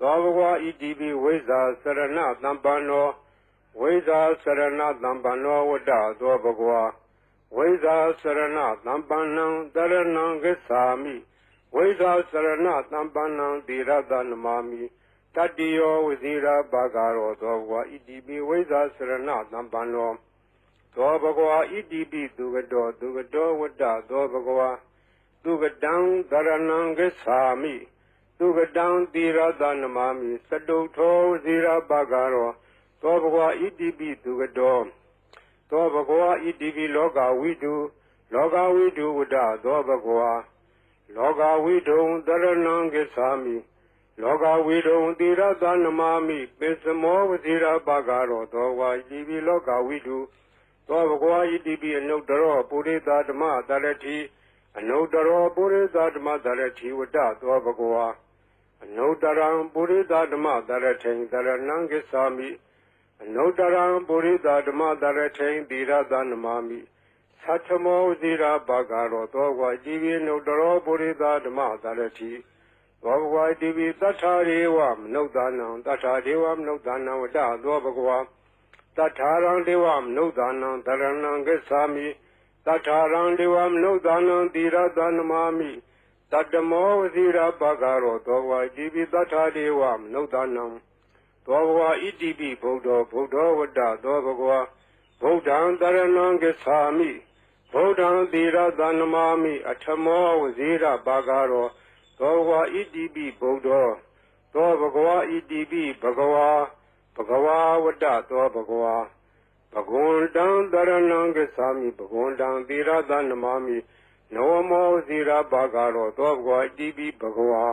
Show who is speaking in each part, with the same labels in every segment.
Speaker 1: သောဘဂဝါဣတိပိဝိဇာစရဏသံပန္နောဝိဇာစရဏသံပန္နောဝတ္တသောဘဂဝါဝိဇာစရဏသံပန္နံတရဏံဂစ္ဆာမိဝိဇာစရဏသံပန္နံတိရတနမာမိတတ္တိယောဝဇိရာဘာဂရောသောဘဂဝါဣတိပိဝိဇာစရဏသံပန္နောသောဘဂဝါဣတိပိသူကတောသူကတောဝတ္တသောဘဂဝါသူကတံတရဏံဂစ္ဆာမိ သူကတံတိရသနမမိစတုထောဇိရပကရောသောဘဂဝါဣတိပိသူကတောသောဘဂဝါဣတိပိလောကဝိတုလောကဝိတုဝဒသောဘဂဝါလောကဝိတုံတရဏံကိသာမိလောကဝိတုံတိရသနမမိပိစမောဝဇိရပကရောသောဝါဣတိပိလောကဝိတုသောဘဂဝါဣတိပိအနုတ္တရောပုရိသဓမ္မတရတိအနုတ္တရောပုရိသဓမ္မတရတိဝတ္တသောဘဂဝါ အနုတ္တရံပုရိသဓမ္မတရထိန်တရဏံကိသာမိအနုတ္တရံပုရိသဓမ္မတရထိန်တိရသနမမိသတ္ထမောဇိရာဘာဂရောသောဝါကြည်ပြီးနုတ္တရောပုရိသဓမ္မတရတိသောဘဂဝါတိပိတထာရေဝမနုဿာနံတထာဒေဝမနုဿာနံဝတ္တသောဘဂဝါတထာရံဒေဝမနုဿာနံတရဏံကိသာမိတထာရံဒေဝမနုဿာနံတိရသနမမိ တတမောဝစီရပကရောသောဝါဣတိပိတထာဒေဝမနုဿာနံသောဘဝဣတိပိဗုဒ္ဓောဗုဒ္ဓောဝတ္တသောဘဂဝါဗုဒ္ဓံတရဏံကိသာမိဗုဒ္ဓံတိရသနမာမိအထမောဝစီရပကရောသောဘဝဣတိပိဗုဒ္ဓောသောဘဂဝါဣတိပိဘဂဝါဘဂဝါဝတ္တသောဘဂဝါဘဂဝန္တံတရဏံကိသာမိဘဂဝန္တံတိရသနမာမိ နောမောဇိရာဘာဂရောသောဘဂဝါဣတိပိဘဂဝါ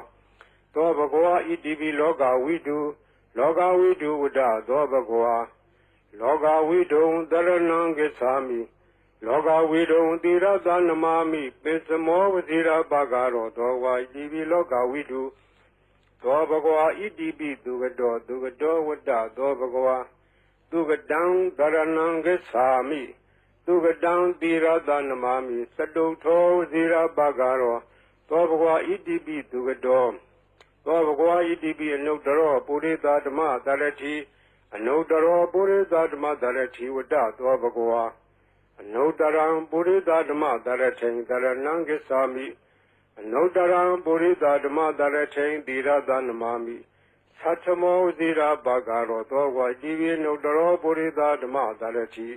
Speaker 1: သောဘဂဝါဣတိပိလောကဝိတုလောကဝိတုဝဒသောဘဂဝါလောကဝိတုံတရဏံကိသာမိလောကဝိတုံတိရသနမမိပိစမောဝဇိရာဘာဂရောသောဝါဣတိပိလောကဝိတုသောဘဂဝါဣတိပိသူကတောသူကတောဝတ္တသောဘဂဝါသူကတံတရဏံကိသာမိ သူကတံတိရသနမမိစတုထောဇိရပကရောသောဘဂဝါဣတိပိသူကတောသောဘဂဝါဣတိပိအနုတ္တရောပုရိသဓမ္မတရတိအနုတ္တရောပုရိသဓမ္မတရတိဝတ္တသောဘဂဝါအနုတ္တရံပုရိသဓမ္မတရထိန်တရဏံကိသာမိအနုတ္တရံပုရိသဓမ္မတရထိန်တိရသနမမိသတ္ထမောဇိရာပကရောသောဘဂဝါဣတိပိအနုတ္တရောပုရိသဓမ္မတရတိ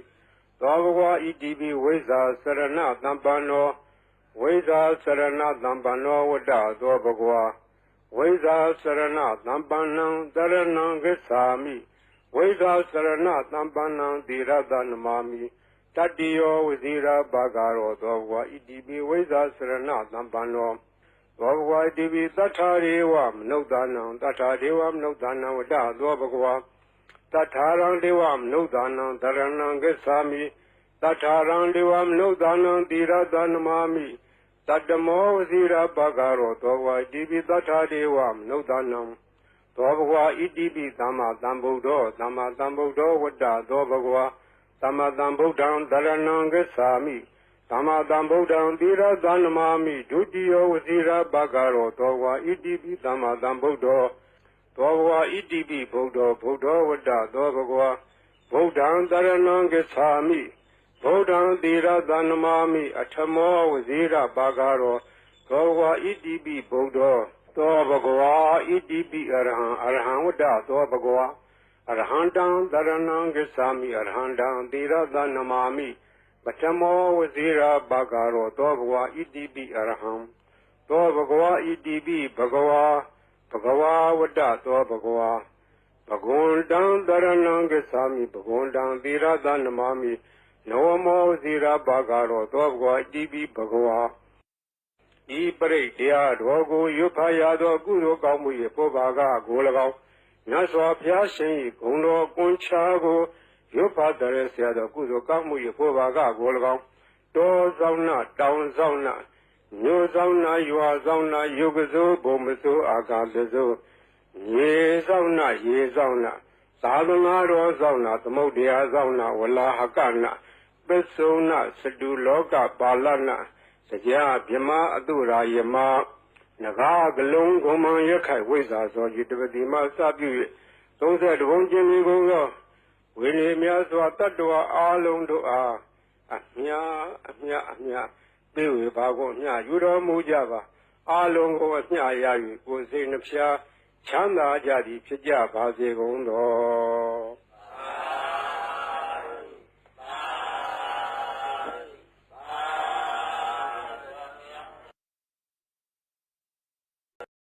Speaker 1: သောဘဂဝါဣတိပိဝိဇာစရဏသံပန္နောဝိဇာစရဏသံပန္နောဝတ္တသောဘဂဝါဝိဇာစရဏသံပန္နံတရဏံဂစ္ဆာမိဝိဇာစရဏသံပန္နံတိရတနမာမိတတ္တိယောဝဇိရာဘာဂရောသောဘဂဝါဣတိပိဝိဇာစရဏသံပန္နောသောဘဂဝါဣတိပိတထာရေဝမနုဿာနံတထာဒေဝမနုဿာနံဝတ္တသောဘဂဝါ တထာရံဒေဝမနုဿာနံတရဏံဂစ္ဆာမိတထာရံဒေဝမနုဿာနံတိရတနမာမိတတမောဝစီရပကရောသောဘဝဣတိပိတထာဒေဝမနုဿာနံသောဘဂဝဣတိပိသမ္မာသမ္ဗုဒ္ဓောသမ္မာသမ္ဗုဒ္ဓောဝတ္တသောဘဂဝသမ္မာသမ္ဗုဒ္ဓံတရဏံဂစ္ဆာမိသမ္မာသမ္ဗုဒ္ဓံတိရသနမာမိဒုတိယဝစီရပကရောသောဘဝဣတိပိသမ္မာသမ္ဗုဒ္ဓော သောဘဝဣတိပိဗုဒ္ဓောဗုဒ္ဓောဝတ္တသောဘဂဝဗုဒ္ဓံတရဏံဂစ္ဆာမိဗုဒ္ဓံတိရသနမာမိအထမောဝဇိရပါကရောသောဘဝဣတိပိဗုဒ္ဓောသောဘဂဝါဣတိပိအရဟံအရဟံဝတ္တသောဘဂဝါအရဟံတံတရဏံဂစ္ဆာမိအရဟံတံတိရသနမာမိပထမောဝဇိရပါကရောသောဘဂဝါဣတိပိအရဟံသောဘဂဝါဣတိပိဘဂဝါ ဘဂဝါဝတ္တသောဘဂဝါဘဂဝန္တံတရဏံဂစ္ဆာမိဘဂဝန္တံတိရသနမာမိနောမောဇိရာဘာဂရောသောဘဂဝါတိပိဘဂဝါဤပရိတရားတော်ကိုရွတ်ဖာရသောကုသိုလ်ကောင်းမှု၏ပုဗ္ဗာကကို၎င်းမြတ်စွာဘုရားရှင်၏ဂုဏ်တော်ကွန်ချာကိုရုပ်ဖတ်တဲ့ဆရာတော်ကုသိုလ်ကောင်းမှု၏ဖို့ပါကကို၎င်းတောဆောင်နာတောင်ဆောင်နာ မြို့ဆောင်နာရွာဆောင်နာယုတ်ကစိုးဘုံမစိုးအာကာသစိုးရေဆောင်နာရေဆောင်နာသာသနာတော်ဆောင်နာသမုဒ္ဒရာဆောင်နာဝလာဟကနာပစ္စုံနာစတုလောကပါလနာစကြာမြမအတုရာယမနဂါကလုံးဂုံမံရခိုင်ဝိဇ္ဇာသောယတပတိမစပြု၍30ဘုံကျင်လေးကုန်သောဝိနည်းများစွာတတ္တဝါအားလုံးတို့အားအမြအမြအမြ ပြေဝေပါကုန်မြယူတော်မူကြပါအားလုံးကိုအမြရ၍ကိုယ်စိတ်နှဖျားချမ်းသာကြသည်ဖြစ်ကြပါစေကုန်သော